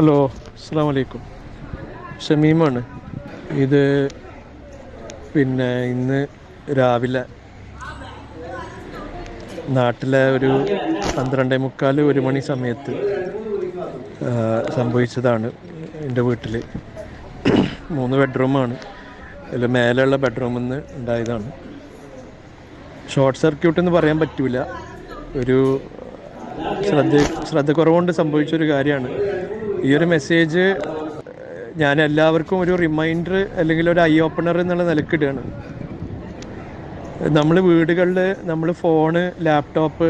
Hello അസ്സാം വലൈക്കും ഷമീമാണ്. ഇത് പിന്നെ ഇന്ന് രാവിലെ നാട്ടിലെ ഒരു പന്ത്രണ്ടേ മുക്കാൽ ഒരു മണി സമയത്ത് സംഭവിച്ചതാണ് എന്റെ വീട്ടിൽ മൂന്ന് ബെഡ്റൂമാണ്. അതിൽ മേലെയുള്ള ബെഡ്റൂമിൽ നിന്ന് ഉണ്ടായതാണ്. ഷോർട്ട് സർക്യൂട്ട് എന്ന് പറയാൻ പറ്റില്ല ഒരു ശ്രദ്ധ ശ്രദ്ധ കുറവുകൊണ്ട് സംഭവിച്ചൊരു കാര്യമാണ്. ഈ ഒരു മെസ്സേജ് ഞാൻ എല്ലാവർക്കും ഒരു റിമൈൻഡർ അല്ലെങ്കിൽ ഒരു ഐ ഓപ്പണർ എന്നുള്ള നിലക്കിടുകയാണ് നമ്മൾ വീടുകളിൽ നമ്മൾ ഫോണ് ലാപ്ടോപ്പ്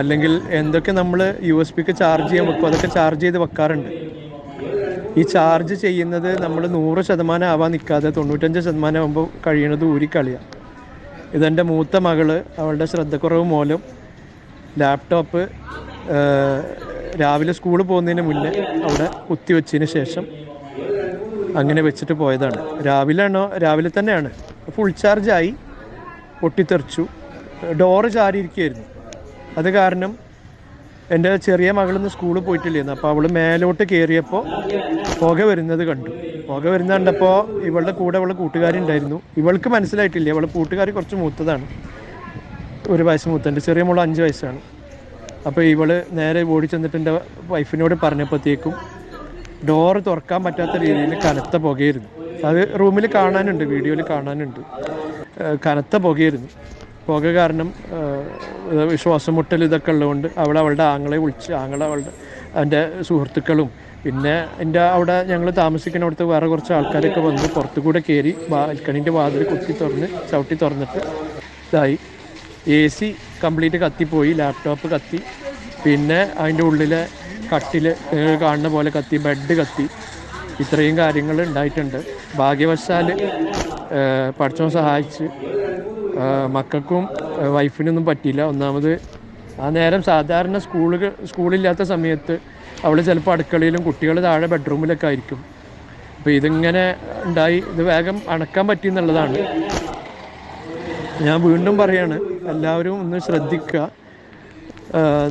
അല്ലെങ്കിൽ എന്തൊക്കെ നമ്മൾ യു എസ് പിക്ക് ചാർജ് ചെയ്യാൻ വെക്കും അതൊക്കെ ചാർജ് ചെയ്ത് വെക്കാറുണ്ട്. ഈ ചാർജ് ചെയ്യുന്നത് നമ്മൾ നൂറ് ശതമാനം ആവാൻ നിൽക്കാതെ തൊണ്ണൂറ്റഞ്ച് ശതമാനം ആകുമ്പോൾ കഴിയണത് ഊരിക്കളിയാണ് ഇതെന്റെ മൂത്ത മകൾ അവളുടെ ശ്രദ്ധക്കുറവ് മൂലം ലാപ്ടോപ്പ് രാവിലെ സ്കൂളിൽ പോകുന്നതിന് മുന്നേ അവിടെ കുത്തിവെച്ചതിന് ശേഷം അങ്ങനെ വെച്ചിട്ട് പോയതാണ്. രാവിലെ ആണോ രാവിലെ തന്നെയാണ്. ഫുൾ ചാർജായി പൊട്ടിത്തെറിച്ചു. ഡോറ് ചാരിയിരിക്കുകയായിരുന്നു. അത് കാരണം എന്റെ ചെറിയ മകളൊന്ന് സ്കൂളിൽ പോയിട്ടില്ലായിരുന്നു. അപ്പോൾ അവൾ മേലോട്ട് കയറിയപ്പോൾ പുക വരുന്നത് കണ്ടു. പുക വരുന്നത് കണ്ടപ്പോൾ ഇവളുടെ കൂടെ അവളുടെ കൂട്ടുകാരി ഉണ്ടായിരുന്നു. ഇവൾക്ക് മനസ്സിലായിട്ടില്ല. ഇവളുടെ കൂട്ടുകാരി കുറച്ച് മൂത്തതാണ്. ഒരു വയസ്സ് മൂത്തന്റെ ചെറിയ മോൾ അഞ്ച് വയസ്സാണ്. അപ്പോൾ ഇവൾ നേരെ ഓടി ചെന്നിട്ട് എന്റെ വൈഫിനോട് പറഞ്ഞപ്പോഴത്തേക്കും ഡോറ് തുറക്കാൻ പറ്റാത്ത രീതിയിൽ കനത്ത പുകയായിരുന്നു അത് റൂമിൽ കാണാനുണ്ട് വീഡിയോയിൽ കാണാനുണ്ട്. കനത്ത പുകയായിരുന്നു. പുക കാരണം ശ്വാസം മുട്ടൽ ഇതൊക്കെ ഉള്ളതുകൊണ്ട് അവൾ അവളുടെ ആങ്ങളെ വിളിച്ച് ആങ്ങളെ അവളുടെ എന്റെ സുഹൃത്തുക്കളും പിന്നെ എന്റെ അവിടെ ഞങ്ങൾ താമസിക്കുന്ന താമസിക്കുന്നിടത്ത് വേറെ കുറച്ച് ആൾക്കാരൊക്കെ വന്ന് പുറത്തു കൂടെ കയറി ബാൽക്കണീന്റെ വാതിൽ കുത്തി തുറന്ന് ചവിട്ടി തുറന്നിട്ട് ഇതായി. എ സി കംപ്ലീറ്റ് കത്തിപ്പോയി ലാപ്ടോപ്പ് കത്തി. പിന്നെ അതിന്റെ ഉള്ളിലെ കട്ടിൽ കാണുന്ന പോലെ കത്തി ബെഡ് കത്തി. ഇത്രയും കാര്യങ്ങൾ ഉണ്ടായിട്ടുണ്ട്. ഭാഗ്യവശാൽ പഠിച്ചോ സഹായിച്ച്. മക്കൾക്കും വൈഫിനൊന്നും പറ്റിയില്ല. ഒന്നാമത് ആ നേരം സാധാരണ സ്കൂളുകൾ സ്കൂളില്ലാത്ത സമയത്ത് അവൾ ചിലപ്പോൾ അടുക്കളയിലും കുട്ടികൾ താഴെ ബെഡ്റൂമിലൊക്കെ ആയിരിക്കും. അപ്പോൾ ഇതിങ്ങനെ ഉണ്ടായി. ഇത് വേഗം അണക്കാൻ പറ്റി എന്നുള്ളതാണ്. ഞാൻ വീണ്ടും പറയാണ് എല്ലാവരും ഒന്ന് ശ്രദ്ധിക്കുക.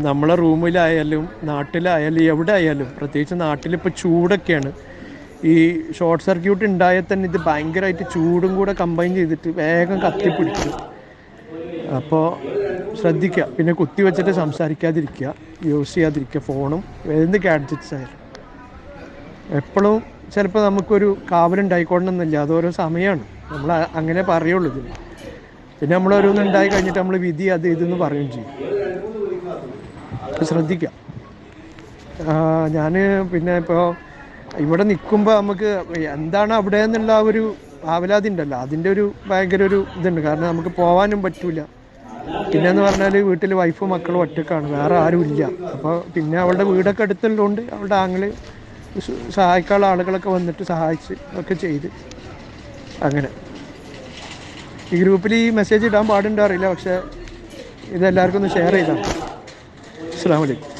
നമ്മളെ റൂമിലായാലും നാട്ടിലായാലും എവിടെ ആയാലും പ്രത്യേകിച്ച് നാട്ടിലിപ്പോൾ ചൂടൊക്കെയാണ്. ഈ ഷോർട്ട് സർക്യൂട്ട് ഉണ്ടായാൽ തന്നെ ഇത് ഭയങ്കരമായിട്ട് ചൂടും കൂടെ കമ്പൈൻ ചെയ്തിട്ട് വേഗം കത്തിപ്പിടിക്കും. അപ്പോൾ ശ്രദ്ധിക്കുക. പിന്നെ കുത്തി വെച്ചിട്ട് സംസാരിക്കാതിരിക്കുക. യൂസ് ചെയ്യാതിരിക്കുക ഫോണും എന്ത് ഗാഡ്ജറ്റ്സ് ആയാലും. എപ്പോഴും ചിലപ്പോൾ നമുക്കൊരു കാവലുണ്ടായിക്കൊള്ളണമെന്നില്ല. അതോരോ സമയമാണ്. നമ്മൾ അങ്ങനെ പറയുള്ളൂ ഇതിന് പിന്നെ നമ്മൾ ഓരോന്ന് ഉണ്ടായി കഴിഞ്ഞിട്ട് നമ്മൾ വിധി അത് ഇതെന്ന് പറയുകയും ചെയ്യും. ശ്രദ്ധിക്കാം. ഞാൻ പിന്നെ ഇപ്പോൾ ഇവിടെ നിൽക്കുമ്പോൾ നമുക്ക് എന്താണ് അവിടെ എന്നുള്ള ഒരു ആവലാതി ഉണ്ടല്ലോ. അതിന്റെ ഒരു ഭയങ്കര ഒരു ഇതുണ്ട്. കാരണം നമുക്ക് പോകാനും പറ്റൂല. പിന്നെന്ന് പറഞ്ഞാൽ വീട്ടിൽ വൈഫും മക്കളും ഒറ്റക്കാണ്. വേറെ ആരും ഇല്ല. അപ്പോൾ പിന്നെ അവളുടെ വീടൊക്കെ അടുത്തുള്ളതുകൊണ്ട് അവളുടെ ആങ്ങൾ സഹായിക്കാനുള്ള ആളുകളൊക്കെ വന്നിട്ട് സഹായിച്ച് ഒക്കെ ചെയ്ത്. അങ്ങനെ. ഈ ഗ്രൂപ്പിൽ ഈ മെസ്സേജ് ഇടാൻ പാടുണ്ടോ അറിയില്ല പക്ഷേ ഇതെല്ലാവർക്കും ഒന്ന് ഷെയർ ചെയ്താൽ അസ്സാം വലൈക്കും